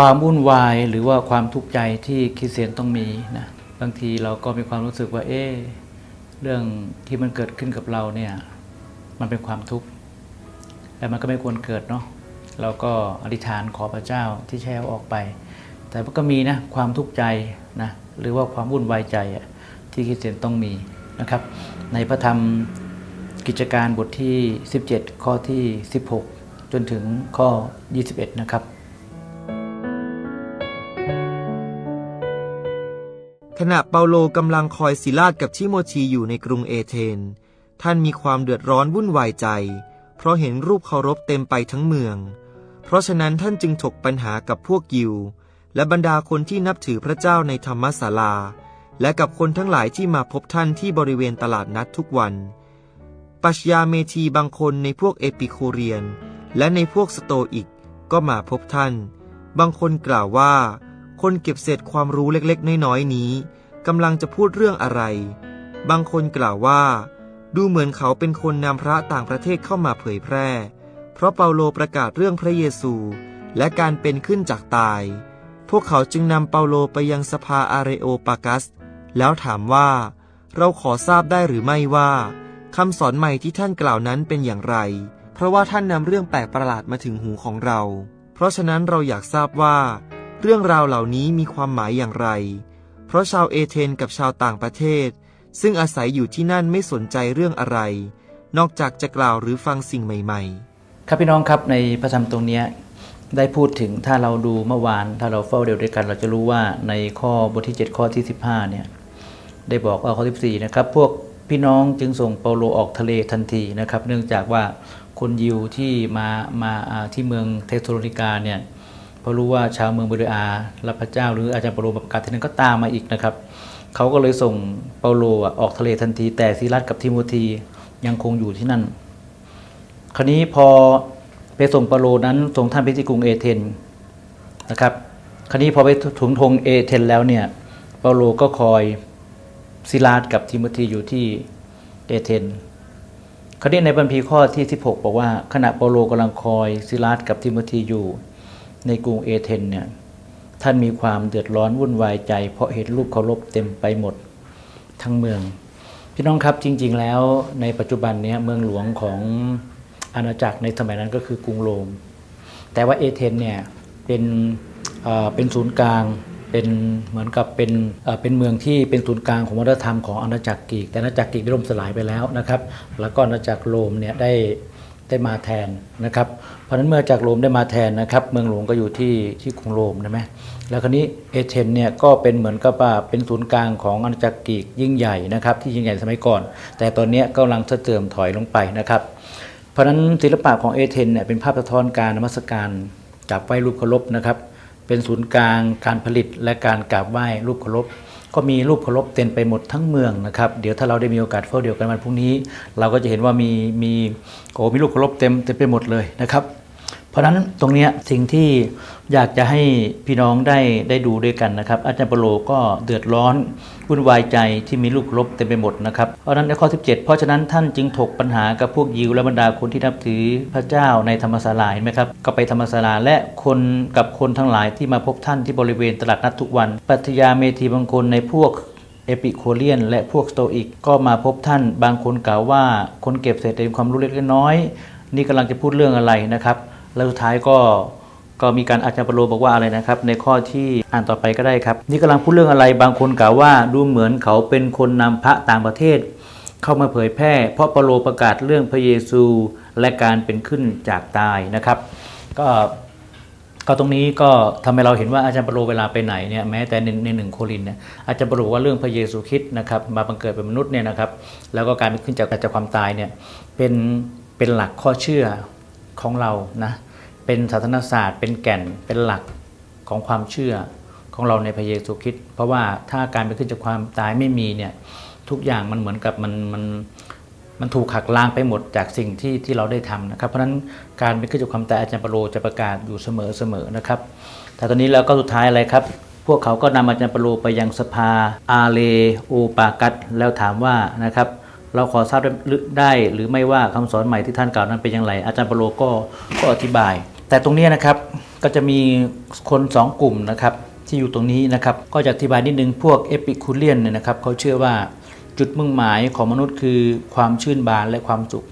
ความวุ่นวายหรือว่าความทุกข์ใจที่คริสเตียนต้องมีนะบางทีเราก็มีความรู้สึกว่าเอ๊เรื่องที่มันเกิดขึ้นกับเราเนี่ยมันเป็นความทุกข์และมันก็ไม่ควรเกิดเนาะเราก็อธิษฐานขอพระเจ้าที่แช่อออกไป แต่มันก็มีนะความทุกข์ใจนะหรือว่าความวุ่นวายใจอะที่คริสเตียนต้องมีนะครับ ในพระธรรมกิจการบทที่ 17 ข้อที่ 16 จนถึงข้อ 21 นะครับ ขณะเปาโลกำลังคอยศิลาดกับชิโมธีอยู่ในกรุงเอเธน ท่านมีความเดือดร้อนวุ่นวายใจ เพราะเห็นรูปเคารพเต็มไปทั้งเมือง เพราะฉะนั้นท่านจึงถกปัญหากับพวกยิว และบรรดาคนที่นับถือพระเจ้าในธรรมศาลา และกับคนทั้งหลายที่มาพบท่านที่บริเวณตลาดนัดทุกวัน ปัชญาเมธีบางคนในพวกเอปิโคเรียน และในพวกสโตอิกก็มาพบท่าน บางคนกล่าวว่า คนเก็บเศษความรู้เล็กๆ น้อยๆนี้กำลังจะพูดเรื่องอะไร บางคนกล่าวว่า ดูเหมือนเขาเป็นคนนำพระต่างประเทศเข้ามาเผยแพร่ เพราะเปาโลประกาศเรื่องพระเยซู และการเป็นขึ้นจากตาย พวกเขาจึงนำเปาโลไปยังสภาอาเรโอปากัส แล้วถามว่า เราขอทราบได้หรือไม่ว่าคำสอนใหม่ที่ท่านกล่าวนั้นเป็นอย่างไร เพราะว่าท่านนำเรื่องแปลกประหลาดมาถึงหูของเรา เพราะฉะนั้นเราอยากทราบว่า เรื่องราวเหล่านี้มีความหมายอย่างไร เพราะชาวเอเธนกับชาวต่างประเทศ ซึ่งอาศัยอยู่ที่นั่นไม่สนใจเรื่องอะไร นอกจากจะกล่าวหรือฟังสิ่งใหม่ ๆ ครับพี่น้องครับในพระธรรมตรงนี้ได้พูดถึงถ้าเราดูเมื่อวาน ถ้าเราเฝ้าเดียวด้วยกัน เราจะรู้ว่าในข้อบทที่ 7 ข้อที่ 15เนี่ยได้บอกว่าข้อ14นะครับพวกพี่น้องจึงส่งเปาโลออกทะเลทันทีนะครับ เนื่องจากว่าคนยิวที่มามาอ่าที่เมืองเทสโลนิกาเนี่ย พอรู้ว่าชาวเมืองเบเรอารับพระเจ้า หรืออาจารย์เปาโลประกาศที่นั้นก็ตามมาอีกนะครับเขาก็เลยส่งเปาโลอออกทะเลทันที แต่ซิลัสกับทิโมธียังคงอยู่ที่นั่น คราวนี้พอไปส่งเปาโลนั้นส่งท่านไปที่กรุงเอเธนนะครับ คราวนี้พอไปถึงธงเอเธนแล้วเนี่ยเปาโลก็คอยซิลาสกับทิโมธีอยู่ที่เอเธนคราวนี้ในบัญพีข้อที่ 16 บอกว่าขณะเปาโลกำลังคอยซิลาสกับทิโมธีอยู่ ในกรุงเอเธนเนี่ยท่านมีความเดือดร้อนวุ่นวายใจ เพราะเห็นรูปเคารพเต็มไปหมดทั้งเมือง พี่น้องครับจริง ๆ แล้วในปัจจุบันเนี้ยเมืองหลวงของอาณาจักรในสมัยนั้นก็คือกรุงโรม แต่ว่าเอเธนเนี่ยเป็นเป็นศูนย์กลางเป็นเหมือนกับเป็นเอ่อเป็นเมืองที่เป็นศูนย์กลางของวัฒนธรรมของอาณาจักรกรีกแต่อาณาจักรกรีกได้ล่มสลายไปแล้วนะครับ แล้วก็อาณาจักรโรมเนี่ยได้ ได้มาแทนนะครับเพราะฉะนั้นเมื่อจากโรมได้มาแทนนะครับ เมืองหลวงก็อยู่ที่ที่กรุงโรมใช่ไหมแล้วคราวนี้เอเธนเนี่ยก็เป็นเหมือนกับว่าเป็นศูนย์กลางของอาณาจักรกรีกยิ่งใหญ่นะครับ ที่ยิ่งใหญ่สมัยก่อน แต่ตอนนี้กำลังเสื่อมถอยลงไปนะครับ เพราะฉะนั้นศิลปะของเอเธนเนี่ยเป็นภาพสะท้อนการนมัสการกราบไหว้รูปเคารพนะครับ เป็นศูนย์กลางการผลิตและการกราบไหว้รูปเคารพ ก็มีรูปเคารพเต็มไปหมดทั้งเมืองนะครับเดี๋ยวถ้าเราได้มีโอกาสเฝ้าเดียวกันวันพรุ่งนี้ เราก็จะเห็นว่ามีมีโอ้มีรูปเคารพเต็มเต็มไปหมดเลยนะครับ ราะฉะนั้นตรงนี้สิ่งที่อยากจะให้พี่น้องได้ได้ดูด้วยกันนะครับ อาจารย์ปโลก็เดือดร้อนวุ่นวายใจที่มีลูกลบเต็มไปหมดนะครับเพราะฉะนั้นในข้อ 17 เพราะฉะนั้นท่านจึงถกปัญหากับพวกยิวและบรรดาคนที่นับถือพระเจ้าในธรรมศาลาเห็นไหมครับก็ไปธรรมศาลาและคนกับคนทั้งหลายที่มาพบท่านที่บริเวณตลาดนัดทุกวัน ปัทยาเมธีบางคนในพวกเอปิโคเลียน และพวกสโตอิกก็มาพบท่าน บางคนกล่าวว่าคนเก็บเศษเต็มความรู้เล็กน้อย นี่กำลังจะพูดเรื่องอะไรนะครับ แล้วสุดท้ายก็ก็มีการอาจารย์ปโลบอกว่าอะไรนะครับ ในข้อที่อ่านต่อไปก็ได้ครับ นี่กำลังพูดเรื่องอะไรบางคนกล่าวว่าดูเหมือนเขาเป็นคนนำพระต่างประเทศ เข้ามาเผยแพร่ เพราะเปโลประกาศเรื่องพระเยซูและการเป็นขึ้นจากตายนะครับ ก็ก็ตรงนี้ก็ทำให้เราเห็นว่าอาจารย์เปโลเวลาไปไหนเนี่ยแม้แต่ในในหนึ่งโครินเนี่ยอาจารย์เปโลว่าเรื่องพระเยซูคริสต์นะครับมาบังเกิดเป็นมนุษย์เนี่ยนะครับ แล้วก็การเป็นขึ้นจากจากความตายเนี่ยเป็นเป็นหลักข้อเชื่อของเรานะ เป็นศาสนศาสตร์ เป็นแก่นเป็นหลักของความเชื่อของเราในพระเยซูคริสต์เพราะว่าถ้าการเป็นขึ้นจากความตายไม่มีเนี่ยทุกอย่างมันเหมือนกับมันมันมันถูกหักล้างไปหมดจากสิ่งที่ที่เราได้ทำนะครับ เพราะฉะนั้นการเป็นขึ้นจากความตายอาจารย์ปโลจะประกาศอยู่เสมอเสมอนะครับแต่ตอนนี้เราก็สุดท้ายอะไรครับ พวกเขาก็นำอาจารย์ปโลไปยังสภาอาเลโอปากัสแล้วถามว่านะครับเราขอทราบได้หรือไม่ว่าคำสอนใหม่ที่ท่านกล่าวนั้นเป็นอย่างไร อาจารย์ปโลก็ก็อธิบาย แต่ตรงนี้นะครับก็จะมีคนสองกลุ่มนะครับที่อยู่ตรงนี้นะครับก็จะอธิบายนิดนึงพวกเอปิคูเลียนเนี่ยนะครับเขาเชื่อว่าจุดมุ่งหมายของมนุษย์คือความชื่นบานและความสุข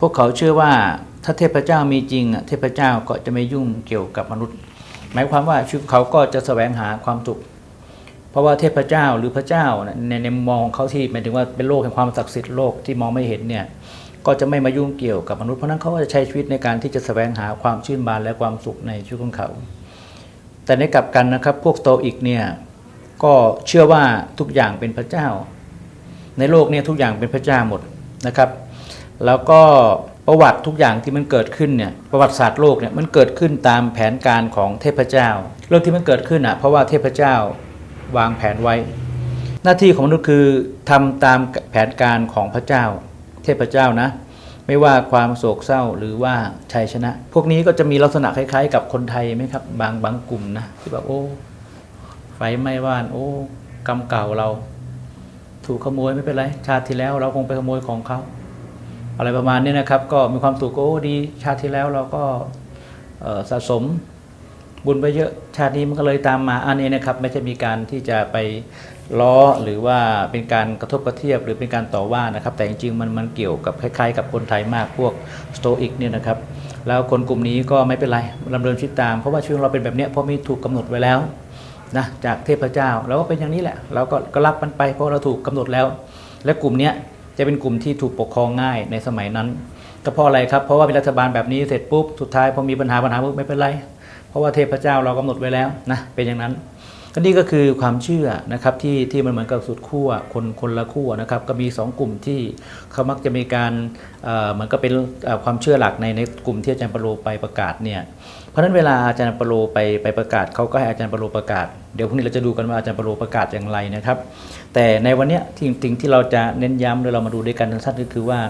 พวกเขาเชื่อว่าถ้าเทพเจ้ามีจริงอะเทพเจ้าก็จะไม่ยุ่งเกี่ยวกับมนุษย์ หมายความว่าชีวิตเขาก็จะแสวงหาความสุข เพราะว่าเทพเจ้าหรือพระเจ้าในในมุมมองของเขาที่หมายถึงว่าเป็นโลกแห่งความศักดิ์สิทธิ์โลกที่มองไม่เห็นเนี่ย ก็จะไม่มายุ่งเกี่ยวกับมนุษย์เพราะนั้นเขาก็จะใช้ชีวิตในการที่จะแสวงหาความชื่นบานและความสุขในชีวิตของเขา แต่ในกลับกันนะครับ พวกโตอิกเนี่ยก็เชื่อว่าทุกอย่างเป็นพระเจ้า ในโลกเนี่ยทุกอย่างเป็นพระเจ้าหมดนะครับ แล้วก็ประวัติทุกอย่างที่มันเกิดขึ้นเนี่ยประวัติศาสตร์โลกเนี่ยมันเกิดขึ้นตามแผนการของเทพเจ้า เรื่องที่มันเกิดขึ้นอะเพราะว่าเทพเจ้าวางแผนไว้ หน้าที่ของมนุษย์คือทำตามแผนการของพระเจ้า ทพเจ้านะ ไม่ว่าความโศกเศร้าหรือว่าชัยชนะ พวกนี้ก็จะมีลักษณะคล้าย ๆ กับคนไทยไหมครับ บางบางกลุ่มนะที่แบบโอ้ไฟไหม้บ้าน โอ้กรรมเก่าเรา ถูกขโมยไม่เป็นไร ชาติที่แล้วเราคงไปขโมยของเขาอะไรประมาณนี้นะครับ ก็มีความสุขโอ้ดี ชาติที่แล้วเราก็สะสมบุญไปเยอะชาตินี้มันก็เลยตามมาอันนี้นะครับ ไม่ใช่มีการที่จะไป ล้อหรือว่าเป็นการกระทบกระเทียบหรือเป็นการต่อว่านะครับ แต่จริงๆมันมันเกี่ยวกับคล้าย ๆ กับคนไทยมากพวกสโตอิกเนี่ยนะครับแล้วคนกลุ่มนี้ก็ไม่เป็นไรดำเนินชีวิตตาม เพราะว่าชีวิตของเราเป็นแบบนี้เพราะมีถูกกำหนดไว้แล้วนะจากเทพเจ้าเราก็เป็นอย่างนี้แหละ เราก็ก็รับมันไปเพราะเราถูกกำหนดแล้ว และกลุ่มนี้จะเป็นกลุ่มที่ถูกปกครองง่ายในสมัยนั้นก็เพราะอะไรครับเพราะว่าเป็นรัฐบาลแบบนี้เสร็จปุ๊บสุดท้ายพอมีปัญหาปัญหาปุ๊บไม่เป็นไร เพราะว่าเทพเจ้าเรากำหนดไว้แล้วนะเป็นอย่างนั้น ก็นี่ก็คือความเชื่อนะครับที่ที่มันเหมือนกับสุดขั้วคนคนละขั้วนะครับก็มีสองกลุ่มที่เขามักจะมีการเหมือนก็เป็นความเชื่อหลักในในกลุ่มที่อาจารย์ปโลไปประกาศเนี่ยเพราะฉะนั้นเวลาอาจารย์ปโลไปไปประกาศเขาก็ให้อาจารย์ปโลประกาศเดี๋ยวพรุ่งนี้เราจะดูกันว่าอาจารย์ปโลประกาศอย่างไรนะครับ แต่ในวันนี้ที่สิ่งที่เราจะเน้นย้ำโดยเรามาดูด้วยกันสั้นๆก็คือว่า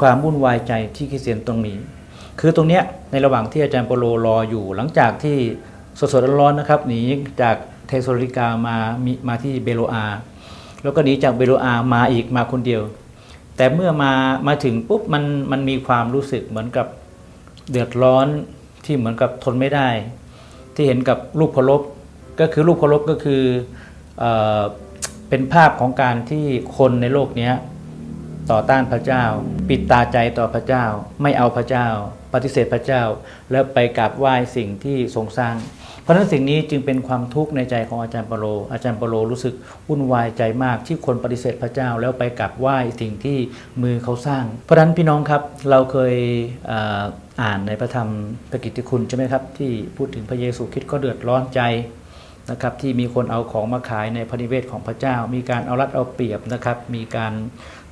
ความวุ่นวายใจที่คริสเตียนตรงนี้ คือตรงเนี้ยในระหว่างที่อาจารย์เปโลรออยู่หลังจากที่สดๆร้อนๆนะครับหนีจาก เทสโลิกามามีมาที่เบโลอา แล้วก็หนีจากเบโลอามาอีกมาคนเดียว แต่เมื่อมามาถึงปุ๊บมันมันมีความรู้สึกเหมือนกับเดือดร้อนที่เหมือนกับทนไม่ได้ ที่เห็นกับลูกพลบก็คือลูกพลบก็คือเออเป็นภาพของการที่คนในโลกนี้ต่อต้านพระเจ้า ปิดตาใจต่อพระเจ้า ไม่เอาพระเจ้า ปฏิเสธพระเจ้า แล้วไปกราบไหว้สิ่งที่ทรงสร้าง เพราะฉะนั้นสิ่งนี้จึงเป็นความทุกข์ในใจของอาจารย์เปโล อาจารย์เปโลรู้สึกวุ่นวายใจมากที่คนปฏิเสธพระเจ้าแล้วไปกราบไหว้สิ่งที่มือเขาสร้าง เพราะฉะนั้นพี่น้องครับเราเคยอ่านในพระธรรมพระกิตติคุณใช่ไหมครับที่พูดถึงพระเยซูคริสต์ก็เดือดร้อนใจนะครับที่มีคนเอาของมาขายในพระนิเวศของพระเจ้า มีการเอารัดเอาเปรียบนะครับ มีการ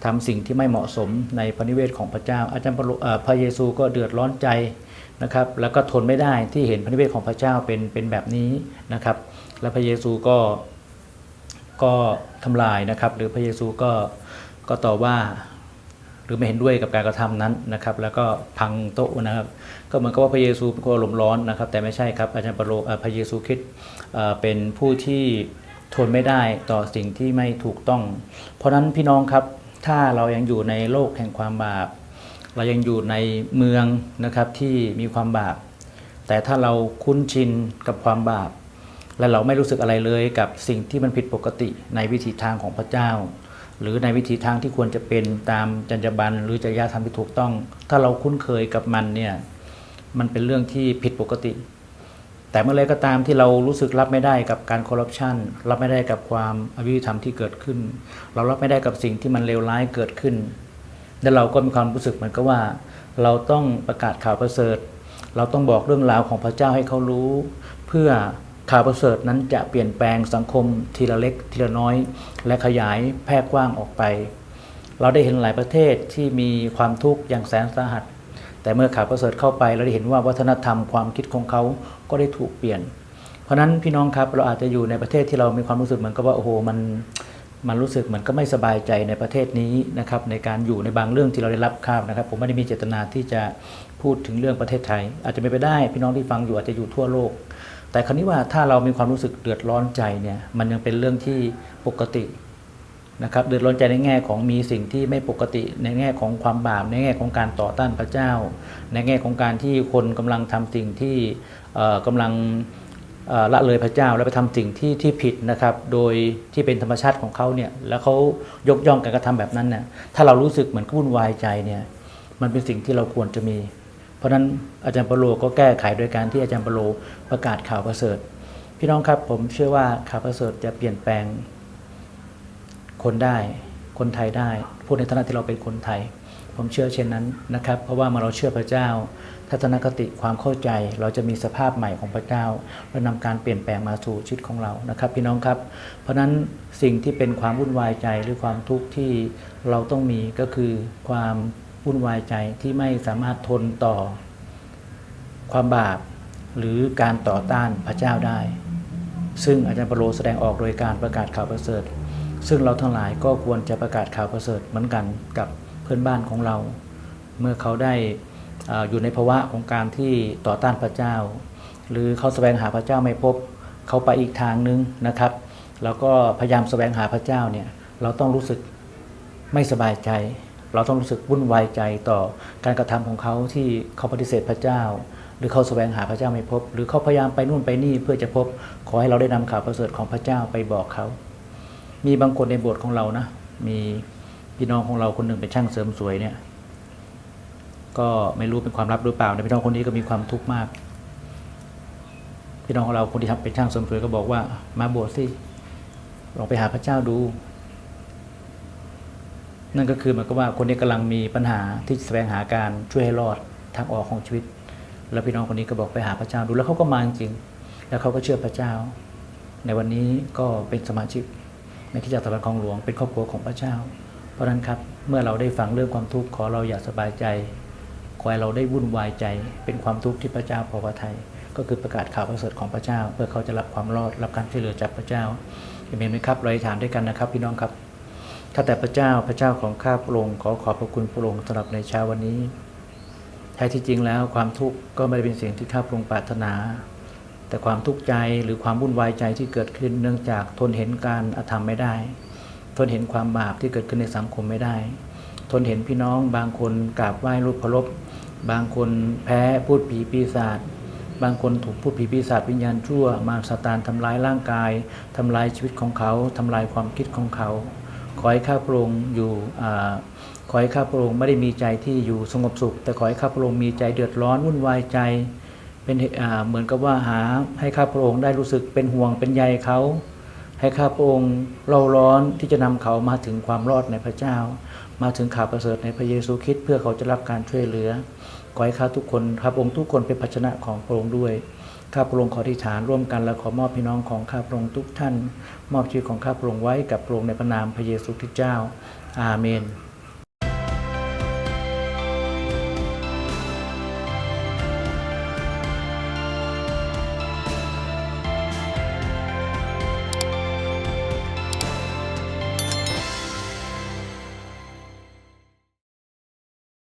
ทำสิ่งที่ไม่เหมาะสมในพระนิเวศของพระเจ้า อาจารย์ปโอ่อพระเยซูก็เดือดร้อนใจ นะครับแล้วก็ทนไม่ได้ที่เห็นพระนิเวศของพระเจ้าเป็นเป็นแบบนี้นะครับ และพระเยซูก็ก็ทำลายนะครับ หรือพระเยซูก็ก็ต่อว่าหรือไม่เห็นด้วยกับการกระทำนั้นนะครับ แล้วก็พังโต๊ะนะครับ ก็เหมือนกับว่าพระเยซูเป็นคนอารมณ์ร้อนนะครับ แต่ไม่ใช่ครับอาจารย์ปโลพระเยซูคริสต์เป็นผู้ที่ทนไม่ได้ต่อสิ่งที่ไม่ถูกต้อง เพราะนั้นพี่น้องครับถ้าเรายังอยู่ในโลกแห่งความบาป เรายังอยู่ในเมืองนะครับที่มีความบาป แต่ถ้าเราคุ้นชินกับความบาป และเราไม่รู้สึกอะไรเลยกับสิ่งที่มันผิดปกติในวิถีทางของพระเจ้า หรือในวิถีทางที่ควรจะเป็นตามจรรยาบรรณหรือจริยธรรมที่ถูกต้อง ถ้าเราคุ้นเคยกับมันเนี่ยมันเป็นเรื่องที่ผิดปกติ แต่เมื่อไรก็ตามที่เรารู้สึกรับไม่ได้กับการคอร์รัปชันรับไม่ได้กับความอยุติธรรมที่เกิดขึ้น เรารับไม่ได้กับสิ่งที่มันเลวร้ายเกิดขึ้น แล้วเราก็มีความรู้สึกเหมือนกับว่า เราต้องประกาศข่าวประเสริฐ เราต้องบอกเรื่องราวของพระเจ้าให้เขารู้ เพื่อข่าวประเสริฐนั้นจะเปลี่ยนแปลงสังคมทีละเล็กทีละน้อย และขยายแพร่กว้างออกไป เราได้เห็นหลายประเทศที่มีความทุกข์อย่างแสนสาหัส แต่เมื่อข่าวประเสริฐเข้าไปเราได้เห็นว่าวัฒนธรรมความคิดของเขาก็ได้ถูกเปลี่ยน เพราะฉะนั้นพี่น้องครับเราอาจจะอยู่ในประเทศที่เรามีความรู้สึกเหมือนกับว่าโอ้โหมัน มันรู้สึกเหมือนก็ไม่สบายใจในประเทศนี้นะครับในการอยู่ในบางเรื่องที่เราได้รับข่าวนะครับ ผมไม่ได้มีเจตนาที่จะพูดถึงเรื่องประเทศไทย อาจจะไม่ไปได้ พี่น้องที่ฟังอยู่อาจจะอยู่ทั่วโลก แต่คราวนี้ว่าถ้าเรามีความรู้สึกเดือดร้อนใจเนี่ยมันยังเป็นเรื่องที่ปกตินะครับเดือดร้อนใจในแง่ของมีสิ่งที่ไม่ปกติ ในแง่ของความบาปในแง่ของการต่อต้านพระเจ้า ในแง่ของการที่คนกำลังทำสิ่งที่เอ่อกำลัง ละเลยพระเจ้าแล้วไปทำสิ่งที่ที่ผิดนะครับ โดยที่เป็นธรรมชาติของเขาเนี่ยแล้วเขายกย่องการกระทำแบบนั้นเนี่ยถ้าเรารู้สึกเหมือนวุ่นวายใจเนี่ยมันเป็นสิ่งที่เราควรจะมี เพราะนั้นอาจารย์เปโลก็แก้ไขโดยการที่อาจารย์เปโลประกาศข่าวประเสริฐ พี่น้องครับผมเชื่อว่าข่าวประเสริฐจะเปลี่ยนแปลงคนได้ คนไทยได้พูดในฐานะที่เราเป็นคนไทย ผมเชื่อเช่นนั้นนะครับ เพราะว่าเมื่อเราเชื่อพระเจ้า ทัศนคติความเข้าใจเราจะมีสภาพใหม่ของพระเจ้า และนำการเปลี่ยนแปลงมาสู่ชีวิตของเรานะครับพี่น้องครับ เพราะฉะนั้นสิ่งที่เป็นความวุ่นวายใจหรือความทุกข์ที่เราต้องมีก็คือความวุ่นวายใจที่ไม่สามารถทนต่อความบาปหรือการต่อต้านพระเจ้าได้ ซึ่งอาจารย์เปโลแสดงออกโดยการประกาศข่าวประเสริฐ ซึ่งเราทั้งหลายก็ควรจะประกาศข่าวประเสริฐเหมือนกันกับเพื่อนบ้านของเรา เมื่อเขาได้ อยู่ในภาวะของการที่ต่อต้านพระเจ้า หรือเขาแสวงหาพระเจ้าไม่พบเขาไปอีกทางนึงนะครับ แล้วก็พยายามแสวงหาพระเจ้าเนี่ยเราต้องรู้สึกไม่สบายใจ เราต้องรู้สึกวุ่นวายใจต่อการกระทำของเขาที่เขาปฏิเสธพระเจ้า หรือเขาแสวงหาพระเจ้าไม่พบ หรือเขาพยายามไปนู่นไปนี่เพื่อจะพบขอให้เราได้นำข่าวประเสริฐของพระเจ้าไปบอกเขา มีบางคนในโบสถ์ของเรานะมีพี่น้องของเราคนหนึ่งเป็นช่างเสริมสวยเนี่ย ก็ไม่รู้เป็นความลับหรือเปล่าแต่พี่น้องคนนี้ก็มีความทุกข์มาก พี่น้องของเราคนที่ทำเป็นช่างเสริมสวยก็บอกว่า มาบสถ์สิลองไปหาพระเจ้าดู นั่นก็คือมายความว่าคนนี้กำลังมีปัญหาที่แสวงหาการช่วยให้รอดทางออกของชีวิต แล้วพี่น้องคนนี้ก็บอกไปหาพระเจ้าดูแล้วเขาก็มาจริงแล้วเขาก็เชื่อพระเจ้า ในวันนี้ก็เป็นสมาชิกในที่จักรสถาบันของหลวงเป็นครอบครัวของพระเจ้า เพราะฉะนั้นครับเมื่อเราได้ฟังเรื่องความทุกข์ขอเราอย่าสบายใจ ขอให้เราได้วุ่นวายใจ เป็นความทุกข์ที่พระเจ้าพอพระทัยก็คือประกาศข่าวประเสริฐของพระเจ้า เพื่อเขาจะรับความรอดรับการช่วยเหลือจากพระเจ้าเห็นไหมครับเราอธิษฐานด้วยกันนะครับ พี่น้องครับข้าแต่พระเจ้าพระเจ้าของข้าพระองค์ขอขอบพระคุณพระองค์สำหรับในเช้าวันนี้แท้ที่จริงแล้วความทุกข์ก็ไม่ได้เป็นสิ่งที่ข้าพระองค์ปรารถนา แต่ความทุกข์ใจหรือความวุ่นวายใจที่เกิดขึ้นเนื่องจากทนเห็นการอธรรมไม่ได้ ทนเห็นความบาปที่เกิดขึ้นในสังคมไม่ได้ ทนเห็นพี่น้องบางคนกราบไหว้รูปเคารพ บางคนแพ้พูดผีปีศาจบางคนถูกพูดผีปีศาจวิญญาณชั่ว มารซาตานทำร้ายร่างกายทำลายชีวิตของเขาทำลายความคิดของเขา ขอให้ข้าพระองค์อยู่อขอให้ข้าพระองค์ไม่ได้มีใจที่อยู่สงบสุข แต่ขอให้ข้าพระองค์มีใจเดือดร้อนวุ่นวายใจ เป็นเหมือนกับว่าหาให้ข้าพระองค์ได้รู้สึกเป็นห่วงเป็นใยเขาให้ข้าพระองค์เราร้อนที่จะนำเขามาถึงความรอดในพระเจ้า มาถึงข่าวประเสริฐในพระเยซูคริสต์เพื่อเขาจะรับการช่วยเหลือขอให้ข้าทุกคนข้าพระองค์ทุกคนเป็นภาชนะของพระองค์ด้วยข้าพระองค์ขอที่ฐานร่วมกันและขอมอบพี่น้องของข้าพระองค์ทุกท่าน มอบชีวิตของข้าพระองค์ไว้กับพระองค์ในพระนามพระเยซูคริสต์เจ้า อาเมน